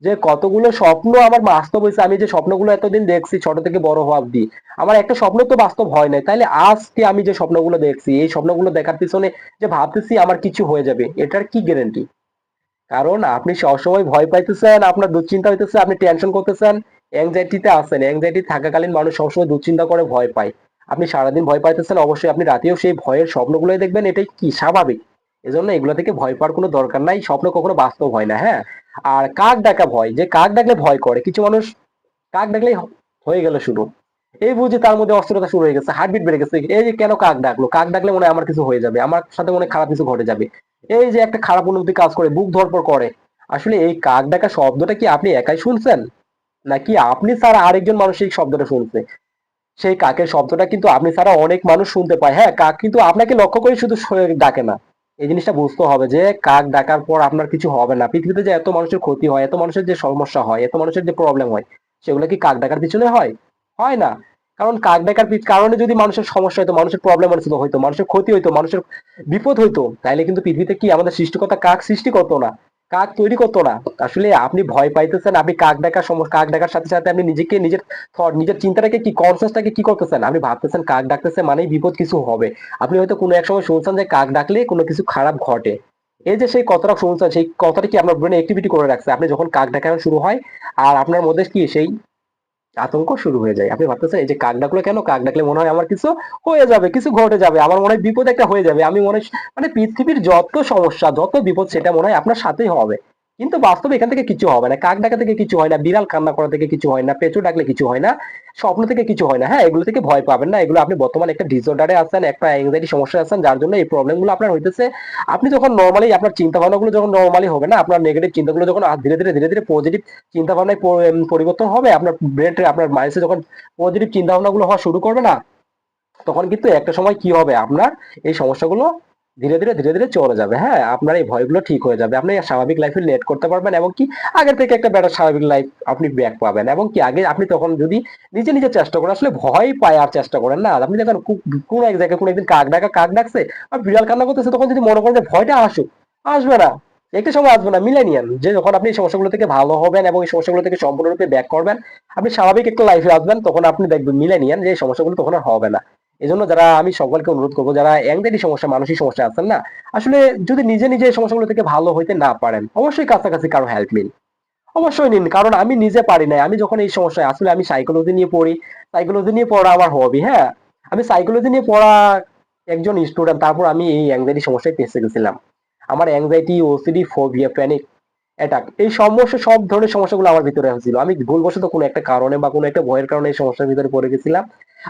যে কতগুলো স্বপ্ন আমার বাস্তব হয়েছে, আমি যে স্বপ্নগুলো এতদিন দেখছি, ছোট থেকে বড় হওয়া অব্দি আমার একটা স্বপ্ন তো বাস্তব হয় নাই। তাইলে আজকে আমি যে স্বপ্নগুলো দেখছি, এই স্বপ্নগুলো দেখার পিছনে যে ভাবতেছি আমার কিছু হয়ে যাবে, এটার কি গ্যারেন্টি কারণ আপনি সবসময় ভয় পাইতেছেন, আপনার দুশ্চিন্তা হইতেছে, আপনি টেনশন করতেছেন অ্যাংজাইটিতে আছেন। অ্যাংজাইটি থাকাকালীন মানুষ সবসময় দুশ্চিন্তা করে, ভয় পায়। আপনি সারাদিন ভয় পাইতেছেন, অবশ্যই আপনি রাতেও সেই ভয়ের স্বপ্নগুলোই দেখবেন, এটাই কি স্বাভাবিক? এজন্য এগুলো থেকে ভয় পাওয়ার কোনো দরকার নাই, স্বপ্ন কখনো বাস্তব হয় না হ্যাঁ? আর কাক ডাকা ভয়, যে কাক ডাকলে ভয় করে, কিছু মানুষ কাক ডাকলেই হয়ে গেল শুরু। এই বুঝি তার মধ্যে অস্থিরতা শুরু হয়ে গেছে হার্টবিট বেড়ে গেছে, এই যে কেন কাক ডাকলো? কাক ডাকলে মনে আমার কিছু হয়ে যাবে, আমার সাথে মনে খারাপ কিছু ঘটে যাবে। এই যে একটা খারাপ অনুভূতি কাজ করে, বুক ধরপর করে, আসলে এই কাক ডাকা শব্দটা কি আপনি একাই শুনছেন? নাকি আপনি ছাড়া আরেকজন মানুষ এই শব্দটা শুনছে? সেই কাকের শব্দটা কিন্তু আপনি ছাড়া অনেক মানুষ শুনতে পায় হ্যাঁ? কাক কিন্তু আপনাকে লক্ষ্য করে শুধু ডাকে না। এই জিনিসটা বুঝতে হবে যে কাক ডাকার পর আপনার কিছু হবে না। পৃথিবীতে যে এত মানুষের ক্ষতি হয়, এত মানুষের যে সমস্যা হয়, এত মানুষের যে প্রবলেম হয়, সেগুলো কি কাক ডাকার পিছনে হয়? হয় না। কারণ কাক ডাকার কারণে যদি মানুষের সমস্যা হতো মানুষের প্রবলেম হইতো, মানুষের ক্ষতি হইতো, মানুষের বিপদ হইতো, তাইলে কিন্তু পৃথিবীতে কি আমাদের সৃষ্টিকর্তা কাক সৃষ্টি করতো না? কাক তৈরি করতো না। আসলে আপনি ভয় পাইতেছেন, আপনি কাক ডাকার সময় কাক ডাকার সাথে সাথে আপনি নিজেকে, নিজের থট নিজের চিন্তাটাকে কি কনসিয়াসটাকে কি করতেছেন? আপনি ভাবতেছেন কাক ডাকতেছে মানেই বিপদ কিছু হবে। আপনি হয়তো কোনো এক সময় শুনছেন যে কাক ডাকলে কোনো কিছু খারাপ ঘটে। এই যে সেই কথাটা শুনছেন, সেই কথাটা কি আপনার ব্রেনে অ্যাক্টিভিটি করে রাখছে? আপনি যখন কাক ডাকানো শুরু হয়, আর আপনার মধ্যে কি সেই আতঙ্ক শুরু হয়ে যায়। আপনি ভাবতেছেন, এই যে কাক ডাকলো কেন? কাক ডাকলে মনে হয় আমার কিছু হয়ে যাবে, কিছু ঘটে যাবে, আমার মনে হয় বিপদ একটা হয়ে যাবে। আমি মনে মানে পৃথিবীর যত সমস্যা, যত বিপদ, সেটা মনে হয় আপনার সাথেই হবে। কিন্তু বাস্তবে এখান থেকে কিছু হবে না। কাক ডাকা থেকে কিছু হয় না, বিড়াল কান্না করা থেকে কিছু হয় না, পেঁচু ডাকলে কিছু হয় না, স্বপ্ন থেকে কিছু হয় না। হ্যাঁ এগুলো থেকে ভয় পাবেন না। এগুলো আপনি বর্তমানে একটা ডিসঅর্ডারে আছেন, একটা অ্যাংজাইটি সমস্যা আছেন, যার জন্য এই প্রবলেমগুলো আপনার হইতেছে। আপনি যখন নর্মালি আপনার চিন্তা ভাবনাগুলো যখন নর্মালি হবে না, আপনার নেগেটিভ চিন্তাগুলো যখন ধীরে ধীরে ধীরে ধীরে পজিটিভ চিন্তা ভাবনায় পরিবর্তন হবে, আপনার ব্রেন আপনার মাইন্ডে যখন পজিটিভ চিন্তা ভাবনাগুলো হওয়া শুরু করবে না, তখন কিন্তু একটা সময় কি হবে? আপনার এই সমস্যাগুলো ধীরে ধীরে ধীরে ধীরে চলে যাবে। হ্যাঁ আপনার এই ভয়গুলো ঠিক হয়ে যাবে। আপনি স্বাভাবিক লাইফে লেট করতে পারবেন এবং কি আগের থেকে একটা বেটার স্বাভাবিক লাইফ আপনি ব্যাক পাবেন। এবং কি আগে আপনি তখন যদি নিজে নিজে চেষ্টা করেন, আসলে ভয় পায় আর চেষ্টা করেন না। আপনি দেখেন কোন এক জায়গায় কোন একদিন কাক ডাকা, কাক ডাকছে আর বিড়াল কান্না করতেছে, তখন যদি মনে করেন যে ভয়টা আসুক, আসবে না। একটা সময় আসবে না, মিলে নিয়েন। যে যখন আপনি এই সমস্যাগুলো থেকে ভালো হবেন এবং এই সমস্যাগুলো থেকে সম্পূর্ণরূপে ব্যাক করবেন, আপনি স্বাভাবিক একটা লাইফে আসবেন, তখন আপনি দেখবেন মিলে নিয়েন যে এই সমস্যাগুলো তখন আর হবে না। এই জন্য যারা আমি সকলকে অনুরোধ করব, যারা অ্যাংজাইটি সমস্যা, মানসিক সমস্যা আছেন না, আসলে যদি নিজে নিজে এই সমস্যাগুলো থেকে ভালো হইতে না পারেন, অবশ্যই কাছাকাছি কারও হেল্প নিন। অবশ্যই নিন, কারণ আমি নিজে পারি নাই। আমি যখন এই সমস্যায়, আসলে আমি সাইকোলজি নিয়ে পড়ি। সাইকোলজি নিয়ে পড়া আমার হবি হ্যাঁ? আমি সাইকোলজি নিয়ে পড়া একজন স্টুডেন্ট তারপর আমি এই অ্যাংজাইটি সমস্যায় পেঁচে গেছিলাম। আমার anxiety OCD phobia panic attack এই সমস্যা, সব ধরনের সমস্যাগুলো আমার ভিতরে হয়েছিল আমি ভুলবশত কোনো একটা কারণে বা কোনো একটা ভয়ের কারণে এই সমস্যার ভিতরে পড়ে গেছিলাম।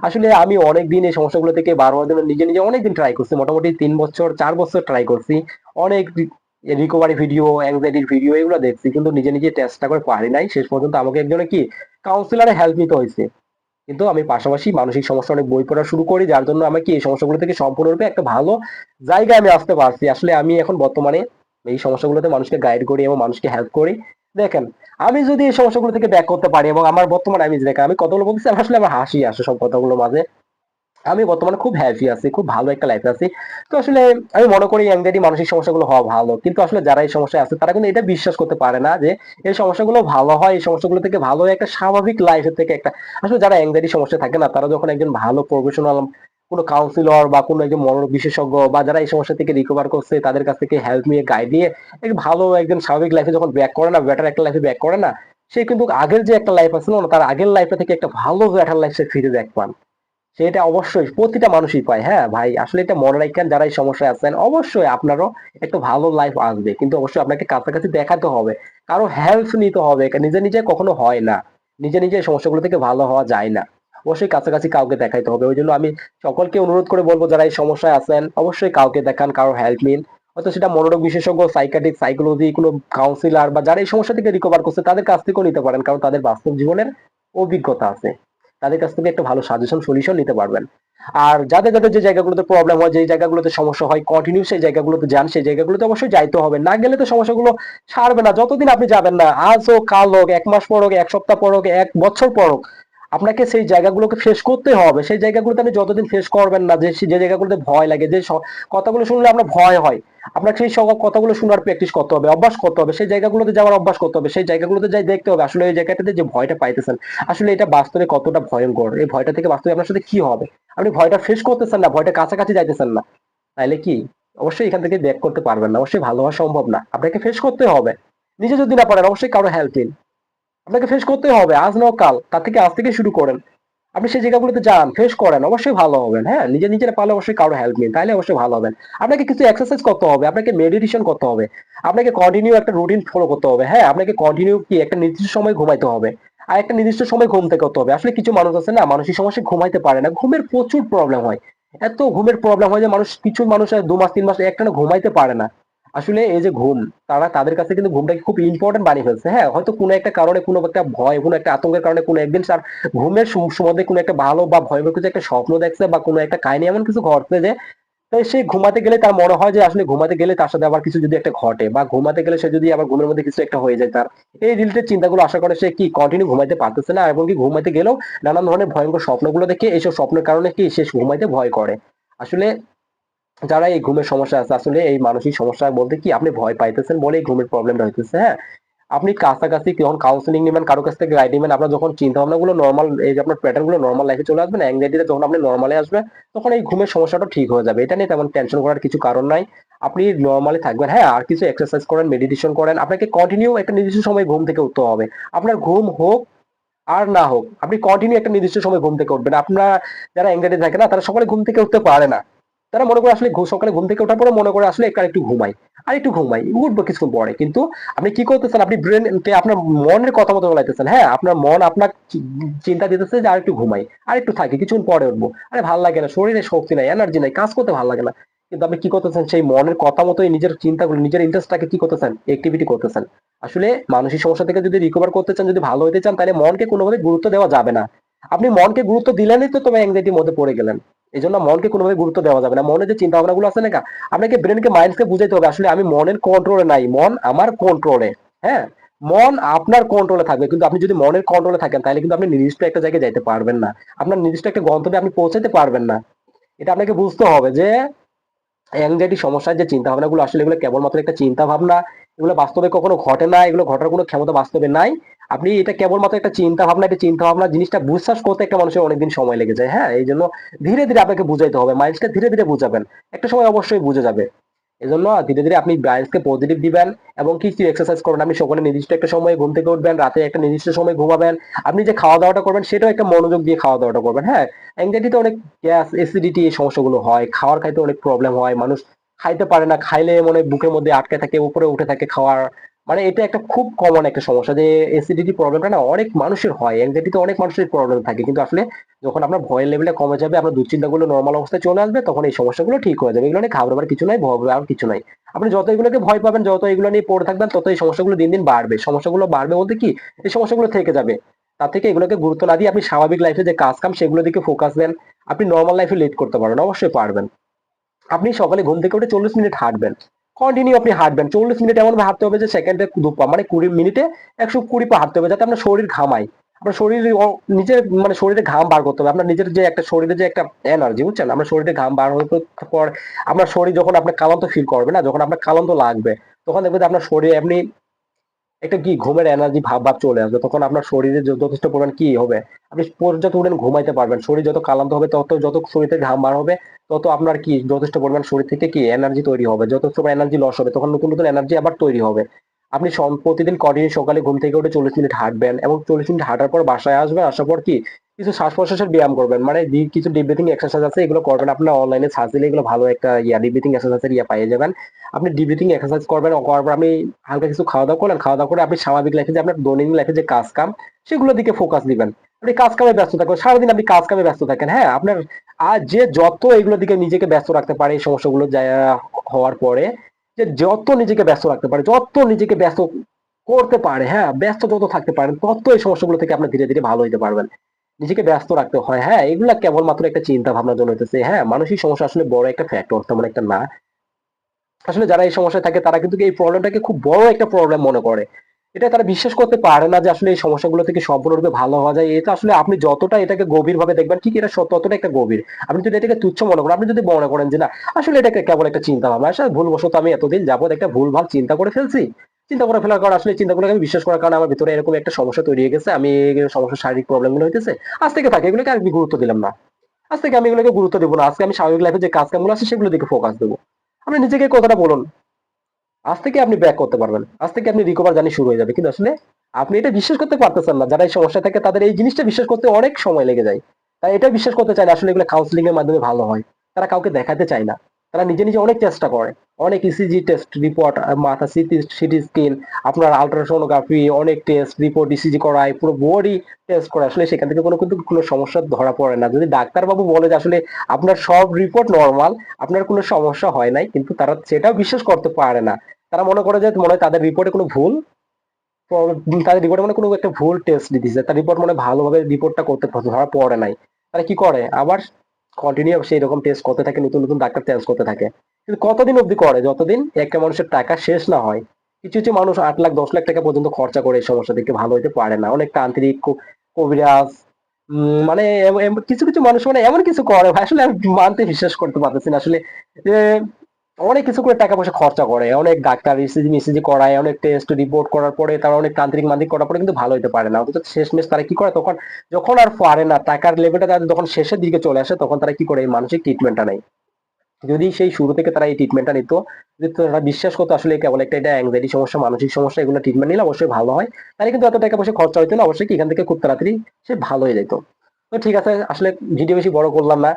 আসলে আমি অনেক দিন এই সমস্যাগুলো থেকে বার হওয়ার জন্য নিজে নিজে অনেক দিন ট্রাই করছি। মোটামুটি তিন বছর, চার বছর ট্রাই করছি। অনেক রিকভারি ভিডিও অ্যাংজাইটির ভিডিও এগুলো দেখছি, কিন্তু নিজে নিজে টেস্টটা করে পারি নাই। শেষ পর্যন্ত আমাকে একজনে কি কাউন্সিলারে হেল্প নিতে হয়েছে। কিন্তু আমি পাশাপাশি মানসিক সমস্যা, অনেক বই পড়া শুরু করি, যার জন্য আমাকে এই সমস্যাগুলো থেকে সম্পূর্ণরূপে একটা ভালো জায়গায় আমি আসতে পারছি। আসলে আমি এখন বর্তমানে এই সমস্যাগুলোতে মানুষকে গাইড করি এবং মানুষকে হেল্প করি। দেখেন, আমি যদি এই সমস্যাগুলো থেকে ব্যাক করতে পারি এবং আমার বর্তমানে, আমি দেখেন, আমি কতগুলো বলতেছি আমার আসলে আমার হাসি আসে সব কথাগুলোর মাঝে। আমি বর্তমানে খুব হ্যাপি আছি, খুব ভালো একটা লাইফে আছি। তো আসলে আমি মনে করি অ্যাংজাইটি মানসিক সমস্যাগুলো হওয়া ভালো। কিন্তু আসলে যারা এই সমস্যায় আছে, তারা কিন্তু এটা বিশ্বাস করতে পারে না যে এই সমস্যাগুলো ভালো হয়, এই সমস্যাগুলো থেকে ভালো হয় একটা স্বাভাবিক লাইফের থেকে একটা আসলে যারা অ্যাংজাইটি সমস্যা থাকে না, তারা যখন একজন ভালো প্রফেশনাল কোনো কাউন্সিলর বা কোনো একজন মনোরোগ বিশেষজ্ঞ বা যারা এই সমস্যা থেকে রিকভার করছে, তাদের কাছ থেকে হেল্প নিয়ে গাইড নিয়ে এক ভালো একজন স্বাভাবিক লাইফে যখন ব্যাক করে না বেটার একটা লাইফে ব্যাক করে না, সে কিন্তু আগের যে একটা লাইফ আছে না, তার আগের লাইফে থেকে একটা ভালো বেটার লাইফ সে ফিরে ব্যাক পান। সেটা অবশ্যই প্রতিটা মানুষই পায় হ্যাঁ ভাই? আসলে এটা মনে রাখেন, যারা এই সমস্যায় আছেন, অবশ্যই আপনারও একটা ভালো লাইফ আসবে। কিন্তু অবশ্যই আপনাকে কাছাকাছি দেখাতে হবে। কারও হেল্প নিতে হবে, নিজে নিজে কখনো হয় না। নিজে নিজে সমস্যাগুলো থেকে ভালো হওয়া যায় না। অবশ্যই কাছাকাছি কাউকে দেখাইতে হবে। ওই জন্য আমি সকলকে অনুরোধ করে বলব, যারা এই সমস্যায় আছেন, অবশ্যই কাউকে দেখান, কারও হেল্প নিন। হয়তো সেটা মনোরোগ বিশেষজ্ঞ সাইকাটিক সাইকোলজি কোনো কাউন্সিলর বা যারা এই সমস্যা থেকে রিকভার করছে, তাদের কাছ থেকেও নিতে পারেন, কারণ তাদের বাস্তব জীবনের অভিজ্ঞতা আছে। তাদের কাছ থেকে একটা ভালো সাজেশন সলিউশন নিতে পারবেন। আর যাদের যাদের যে জায়গাগুলোতে প্রবলেম হয় যে জায়গাগুলোতে সমস্যা হয় কন্টিনিউ সেই জায়গাগুলোতে যান, সেই জায়গাগুলোতে অবশ্যই যাইতে হবে। না গেলে তো সমস্যাগুলো সারবে না। যতদিন আপনি যাবেন না, আজ হোক, কাল হোক, এক মাস পর হোক, এক সপ্তাহ পর হোক, এক বছর পর হোক আপনাকে সেই জায়গাগুলোকে ফেস করতে হবে। সেই জায়গাগুলোতে আপনি যতদিন ফেস করবেন না, যে যে জায়গাগুলোতে ভয় লাগে, যে কথাগুলো শুনলে আপনার ভয় হয়। আপনাকে সেই সব কথাগুলো শোনার প্র্যাকটিস করতে হবে, অভ্যাস করতে হবে। সেই জায়গাগুলোতে যাওয়ার অভ্যাস করতে হবে। সেই জায়গাগুলোতে যাই দেখতে হবে, আসলে এই জায়গাটাতে যে ভয়টা পাইতেছেন, আসলে এটা বাস্তবে কতটা ভয়ঙ্কর? এই ভয়টা থেকে বাস্তবে আপনার সাথে কি হবে? আপনি ভয়টা ফেস করতেছেন না, ভয়টা কাছাকাছি যাইতেছেন না। তাইলে কি? অবশ্যই এখান থেকে ব্যাক করতে পারবেন না, অবশ্যই ভালো হওয়া সম্ভব না। আপনাকে ফেস করতে হবে। নিজে যদি না পারেন, অবশ্যই কারও হেল্প নিন। আপনাকে ফেস করতে হবে, আজ নাও কাল। তার থেকে আজ থেকে শুরু করেন। আপনি সেই জায়গাগুলোতে যান ফেস করেন, অবশ্যই ভালো হবেন হ্যাঁ? নিজে নিজের পারলে অবশ্যই কারও হেল্প নিন তাহলে অবশ্যই ভালো হবেন। আপনাকে কিছু এক্সারসাইজ করতে হবে, আপনাকে মেডিটেশন করতে হবে, আপনাকে কন্টিনিউ একটা রুটিন ফলো করতে হবে হ্যাঁ? আপনাকে কন্টিনিউ কি একটা নির্দিষ্ট সময় ঘুমাইতে হবে, আর একটা নির্দিষ্ট সময় ঘুম থেকে করতে হবে। আসলে কিছু মানুষ আছে না, মানসিক সমস্যায় ঘুমাইতে পারে না, ঘুমের প্রচুর প্রবলেম হয়। এত ঘুমের প্রবলেম হয় যে মানুষ, কিছু মানুষ দু মাস, তিন মাস একটানা ঘুমাইতে পারে না। আসলে এই যে ঘুম, তারা তাদের কাছে কিন্তু ঘুমটাকে খুব ইম্পর্টেন্ট বানিয়ে ফেলছে। হ্যাঁ হয়তো কোনো একটা কারণে, কোনো একটা ভয়, কোনো একটা আতঙ্কের কারণে কোনো একদিন তার ঘুমের মধ্যে কোনো একটা ভালো বা ভয় কিছু একটা স্বপ্ন দেখছে বা কোনো একটা কাহিনী এমন কিছু ঘটছে যে সে ঘুমাতে গেলে তার মনে হয় যে, আসলে ঘুমাতে গেলে তার সাথে আবার কিছু যদি একটা ঘটে বা ঘুমাতে গেলে সে যদি আবার ঘুমের মধ্যে কিছু একটা হয়ে যায় তার। এই রিলেটেড চিন্তাগুলো আশা করে সে কি কন্টিনিউ ঘুমাইতে পারতেছে না? এবং কি ঘুমাইতে গেলেও নানান ধরনের ভয়ঙ্কর স্বপ্নগুলো দেখে এইসব স্বপ্নের কারণে কি সে ঘুমাইতে ভয় করে? আসলে যারা এই ঘুমের সমস্যা আছে, আসলে এই মানসিক সমস্যা বলতে কি আপনি ভয় পাইতেছেন বলে এই ঘুমের প্রবলেমটা হইতেছে হ্যাঁ? আপনি কাছাকাছি যখন কাউন্সিলিং নেবেন, কারও কাছ থেকে গাইড নেবেন, আপনার যখন চিন্তা ভাবনা গুলো নর্মাল এই যে আপনার প্যাটার্নগুলো নর্মাল লাইফে চলে আসবে অ্যাংজাইটিতে যখন আপনি নর্মালে আসবে তখন এই ঘুমের সমস্যাটা ঠিক হয়ে যাবে। এটা নিয়ে তেমন টেনশন করার কিছু কারণ নাই। আপনি নর্মালি থাকবেন হ্যাঁ আর কিছু এক্সারসাইজ করেন মেডিটেশন করেন, আপনাকে কন্টিনিউ একটা নির্দিষ্ট সময় ঘুম থেকে উঠতে হবে। আপনার ঘুম হোক আর না হোক, আপনি কন্টিনিউ একটা নির্দিষ্ট সময় ঘুম থেকে উঠবেন। আপনার যারা অ্যাংজাইটি থাকে না, তারা সকালে ঘুম থেকে উঠতে পারে না। তারা মনে করে আসলে সকালে ঘুম থেকে ওঠার পরে মনে করে আসলে একটু একটু ঘুমাই আর একটু ঘুমাই উঠবো কিছুক্ষণ পরে। কিন্তু আপনি কি করতেছেন? আপনি ব্রেনকে আপনার মনের কথা মতো বলাইতেছেন। হ্যাঁ আপনার মন আপনার চিন্তা দিতেছে যে আর একটু ঘুমাই। আর একটু থাকি, কিছুক্ষণ পরে উঠবো। আরে ভালো লাগে না। শরীরে শক্তি নাই এনার্জি নাই, কাজ করতে ভালো লাগে না। কিন্তু আপনি কি করতেছেন? সেই মনের কথা মতোই নিজের চিন্তাগুলো, নিজের ইন্টারেস্টটাকে কি করতেছেন? অ্যাক্টিভিটি করতেছেন। আসলে মানসিক সমস্যা থেকে যদি রিকভার করতে চান, যদি ভালো হতে চান, তাহলে মনকে কোনোভাবে গুরুত্ব দেওয়া যাবে না। আপনি মনকে গুরুত্ব দিলেনই তো তোমার অ্যাংজাইটির মধ্যে পড়ে গেলেন। এই জন্য মনকে কোনোভাবে গুরুত্ব দেওয়া যাবে না। মনে যে চিন্তা ভাবনা গুলো আছে না আপনাকে ব্রেনকে মাইন্ডকে বুঝাইতে হবে, আসলে আমি মনের কন্ট্রোলে নাই, মন আমার কন্ট্রোলে হ্যাঁ? মন আপনার কন্ট্রোলে থাকবে, কিন্তু আপনি যদি মনের কন্ট্রোলে থাকেন, তাহলে কিন্তু আপনি নির্দিষ্ট একটা জায়গায় যাইতে পারবেন না। আপনার নির্দিষ্ট একটা গন্তব্যে আপনি পৌঁছাতে পারবেন না। এটা আপনাকে বুঝতে হবে যে অ্যাংজাইটি সমস্যার যে চিন্তা ভাবনাগুলো আসলে এগুলো কেবলমাত্র একটা চিন্তা ভাবনা এগুলো বাস্তবে কখনো ঘটে না, এগুলো ঘটার কোনো ক্ষমতা বাস্তবে নাই। আপনি এটা কেবলমাত্র একটা চিন্তা ভাবনা একটা চিন্তা ভাবনা জিনিসটা বিশ্বাস করতে একটা মানুষের অনেকদিন সময় লেগে যায় হ্যাঁ? এই জন্য ধীরে ধীরে আপনাকে বুঝাইতে হবে মাইন্ডকে ধীরে ধীরে বুঝাবেন। একটা সময় অবশ্যই বুঝে যাবে। এই জন্য ধীরে ধীরে আপনি ব্রাইন্সকে পজিটিভ দিবেন এবং কি কিছু এক্সারসাইজ করবেন। আপনি সকালে নির্দিষ্ট একটা সময় ঘুম থেকে উঠবেন, রাতে একটা নির্দিষ্ট সময় ঘুমাবেন। আপনি যে খাওয়া দাওয়াটা করবেন, সেটাও একটা মনোযোগ দিয়ে খাওয়া দাওয়াটা করবেন হ্যাঁ? অ্যাংজাইটিতে অনেক গ্যাস এসিডিটি এই সমস্যাগুলো হয়। খাওয়ার খাইতে অনেক প্রবলেম হয়। মানুষ খাইতে পারে না, খাইলে মনে বুকের মধ্যে আটকে থাকে, উপরে উঠে থাকে খাওয়ার মানে এটা একটা খুব কমন একটা সমস্যা যে এসিডিটি প্রবলেমটা না অনেক মানুষের হয় অ্যাংজাইটিতে অনেক মানুষের প্রবলেম থাকে। কিন্তু আসলে যখন আপনার ভয়ের লেভেলটা কমে যাবে, আপনার দুশ্চিন্তাগুলো নর্মাল অবস্থায় চলে আসবে, তখন এই সমস্যাগুলো ঠিক হয়ে যাবে। এগুলো নিয়ে ঘাবড়াবার কিছু নাই, ভয় আর কিছু নাই। আপনি যত এগুলোকে ভয় পাবেন, যত এগুলো নিয়ে পড়ে থাকবেন, তত এই সমস্যাগুলো দিন দিন বাড়বে। সমস্যাগুলো বাড়বে বলতে কি, এই সমস্যাগুলো থেকে যাবে। তার থেকে এগুলোকে গুরুত্ব না দিয়ে আপনি স্বাভাবিক লাইফে যে কাজ কাম, সেগুলো দিকে ফোকাস দেন। আপনি নর্মাল লাইফে লিড করতে পারবেন, অবশ্যই পারবেন। আপনি সকালে ঘুম থেকে উঠে চল্লিশ মিনিট হাঁটবেন। কন্টিনিউ আপনি হাঁটবেন। চল্লিশ মিনিট এমন হাঁটতে হবে যে সেকেন্ডে দু পা মানে কুড়ি মিনিটে একশো কুড়ি পা হাঁটতে হবে যাতে আপনার শরীর ঘামায়। আপনার শরীর নিজের মানে শরীরে ঘাম বার করতে হবে। আপনার নিজের যে একটা শরীরে যে একটা এনার্জি বুঝছেন? আপনার শরীরে ঘাম বার হওয়ার পর আপনার শরীর যখন আপনার কালান্ত ফিল করবে না, যখন আপনার কালান্ত লাগবে, তখন দেখবেন আপনার শরীরে এমনি একটা কি ঘুমের এনার্জি ভাব ভাব চলে আসবে? তখন আপনার শরীরে যথেষ্ট পরিমাণ কি হবে? আপনি পর্যাপ্ত পরিমাণ ঘুমাইতে পারবেন। শরীর যত কালান্ত হবে, তত যত শরীর থেকে ঘাম বার হবে, তত আপনার কি যথেষ্ট পরিমাণ শরীর থেকে কি এনার্জি তৈরি হবে। যথেষ্ট এনার্জি লস হবে। তখন নতুন নতুন এনার্জি আবার তৈরি হবে। আপনি প্রতিদিন কন্টিনিউ সকালে ঘুম থেকে উঠে চল্লিশ মিনিট হাঁটবেন এবং চল্লিশ মিনিট হাঁটার পর বাসায় আসবেন, আসার পর কি? কিছু শ্বাস প্রশ্বাসের ব্যায়াম করবেন। মানে কিছু ডিপ ব্রিথিং এক্সারসাইজ আছে, এগুলো করবেন। আপনার অনলাইনে সার্চ দিলে এগুলো ভালো একটা ইয়া ডিপ ব্রিথিং এক্সারসাইজের ইয়া পাইয়ে যাবেন। আপনি ডিপ ব্রিথিং এক্সারসাইজ করবেন, করার পর আপনি হালকা কিছু খাওয়া দাওয়া করলেন খাওয়া দাওয়া করে আপনি স্বাভাবিক লাইফে যে আপনার দৈনন্দিন লাইফে যে কাজ কাম সেগুলোর দিকে ফোকাস দিবেন। আপনি কাজ কামে ব্যস্ত থাকবেন সারাদিন আপনি কাজ কামে ব্যস্ত থাকেন। হ্যাঁ আপনার আর যে যত এগুলোর দিকে নিজেকে ব্যস্ত রাখতে পারে এই সমস্যাগুলো যা- হওয়ার পরে যে যত নিজেকে ব্যস্ত রাখতে পারে, যত নিজেকে ব্যস্ত করতে পারে হ্যাঁ ব্যস্ত যত থাকতে পারেন তত এই সমস্যাগুলো থেকে আপনি ধীরে ধীরে ভালো হইতে পারবেন। নিজেকে ব্যস্ত রাখতে হয় হ্যাঁ এগুলা কেবলমাত্র একটা চিন্তা ভাবনার জন্য হইতেছে হ্যাঁ মানসিক সমস্যা আসলে বড় একটা ফ্যাক্টর তেমন একটা না। আসলে যারা এই সমস্যায় থাকে, তারা কিন্তু এই প্রবলেমটাকে খুব বড় একটা প্রবলেম মনে করে। এটা তারা বিশ্বাস করতে পারে না যে আসলে এই সমস্যাগুলো থেকে সম্পূর্ণরূপে ভালো হওয়া যায়। এটা আসলে আপনি যতটা এটাকে গভীর ভাবে দেখবেন, ঠিক এটা ততটা একটা গভীর। আপনি যদি এটাকে তুচ্ছ মনে করেন, আপনি যদি মনে করেন যে না, আসলে এটাকে কেবল একটা চিন্তা ভাবনা আসলে ভুলবশত আমি এতদিন যাবত একটা ভুল ভালো চিন্তা করে ফেলছি। চিন্তা করে ফেলার কারণে আসলে চিন্তাগুলোকে আমি বিশ্বাস করার কারণে আমার ভিতরে এরকম একটা সমস্যা তৈরি হয়ে গেছে, আমি সমস্যা শারীরিক প্রবলেমগুলো হইতেছে। আজ থেকে থাকে, এগুলোকে আমি গুরুত্ব দিলাম না। আজ থেকে আমি এগুলোকে গুরুত্ব দেবো না। আজকে আমি স্বাভাবিক লাইফে যে কাজ কামগুলো আছে সেগুলো দিকে ফোকাস দেবো। আপনি নিজেকে কথাটা বলুন। আজ থেকে আপনি ব্যাক করতে পারবেন। আজ থেকে আপনি রিকভার জানি শুরু হয়ে যাবে। কিন্তু আসলে আপনি এটা বিশ্বাস করতে পারতেছেন না। যারা এই সমস্যা থাকে, তাদের এই জিনিসটা বিশ্বাস করতে অনেক সময় লেগে যায়। তাই এটা বিশ্বাস করতে চায় না আসলে এগুলো কাউন্সিলিং এর মাধ্যমে ভালো হয়। তারা কাউকে দেখাতে চায় না। তারা নিজে নিজে অনেক চেষ্টা করে। অনেক ইসিজি টেস্ট রিপোর্ট মাথা সিটি সিটি স্ক্যান আপনার আলট্রাসোনোগ্রাফি অনেক টেস্ট রিপোর্ট ইসিজি করায়, পুরো বডি টেস্ট করে আসলে সেখান থেকে কোনো কিন্তু কোনো সমস্যা ধরা পড়ে না। যদি ডাক্তারবাবু বলে যে আসলে আপনার সব রিপোর্ট নর্মাল আপনার কোনো সমস্যা হয় নাই, কিন্তু তারা সেটাও বিশ্বাস করতে পারে না। তারা মনে করে যে মনে তাদের রিপোর্টে কোনো ভুল তাদের রিপোর্টে মানে কোনো একটা ভুল টেস্ট দিতেছে। তার রিপোর্ট মানে ভালোভাবে রিপোর্টটা করতে ধরা পড়ে নাই। তারা কি করে? আবার কন্টিনিউ সেই রকম টেস্ট করতে থাকে, নতুন নতুন ডাক্তার চেঞ্জ করতে থাকে। কিন্তু কতদিন অবধি করে? যতদিন একটা মানুষের টাকা শেষ না হয়। কিছু কিছু মানুষ আট লাখ, দশ লাখ টাকা পর্যন্ত খরচা করে এই সমস্যা থেকে ভালো হতে পারে না। অনেক তান্ত্রিক কবিরাজ মানে কিছু কিছু মানুষ মানে এমন কিছু করে। আসলে আমি মানতে বিশ্বাস করতে পারতেছি না। আসলে অনেক কিছু করে টাকা পয়সা খরচা করে। অনেক ডাক্তার ইসিজি মিসিজি করায়, অনেক টেস্ট রিপোর্ট করার পরে তারা অনেক তান্ত্রিক মান্ত্রিক করার পরে কিন্তু ভালো হতে পারে না। অথচ শেষমেশ তারা কি করে? তখন যখন আর পারে না, টাকার লেভেলটা তাদের যখন শেষের দিকে চলে আসে, তখন তারা কি করে? এই মানসিক ট্রিটমেন্টটা নেয়। যদি সেই শুরু থেকে তারা এই ট্রিটমেন্টটা নিত, যদি তারা বিশ্বাস করতো আসলে কেবল একটা এটা অ্যাংজাইটি সমস্যা, মানসিক সমস্যা, এগুলো ট্রিটমেন্ট নিলে অবশ্যই ভালো হয়। তাহলে কিন্তু এত টাকা পয়সা খরচা হইতো না, অবশ্যই এখান থেকে খুব তাড়াতাড়ি সে ভালো হয়ে যেত। তো ঠিক আছে, আসলে ভিডিও বেশি বড় করলাম না।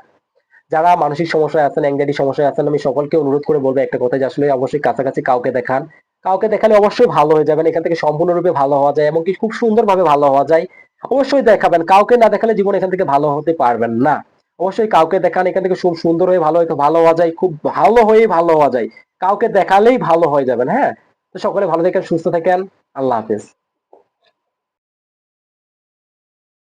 যারা মানসিক সমস্যায় আছেন অ্যাংজাইটি সমস্যায় আছেন, আমি সকলকে অনুরোধ করে বলব একটা কথা যে আসলে অবশ্যই কাছাকাছি কাউকে দেখান। কাউকে দেখালে অবশ্যই ভালো হয়ে যাবেন, এখান থেকে সম্পূর্ণরূপে ভালো হওয়া যায় এবং কি খুব সুন্দরভাবে ভালো হওয়া যায়। অবশ্যই দেখাবেন, কাউকে না দেখালে জীবন এখান থেকে ভালো হতে পারবেন না। অবশ্যই কাউকে দেখান, এখান থেকে খুব সুন্দর হয়ে ভালো হয়তো ভালো হওয়া যায়, খুব ভালো হয়ে ভালো হওয়া যায়। কাউকে দেখালেই ভালো হয়ে যাবেন হ্যাঁ? তো সকলে ভালো থাকেন, সুস্থ থাকেন, আল্লাহ হাফেজ।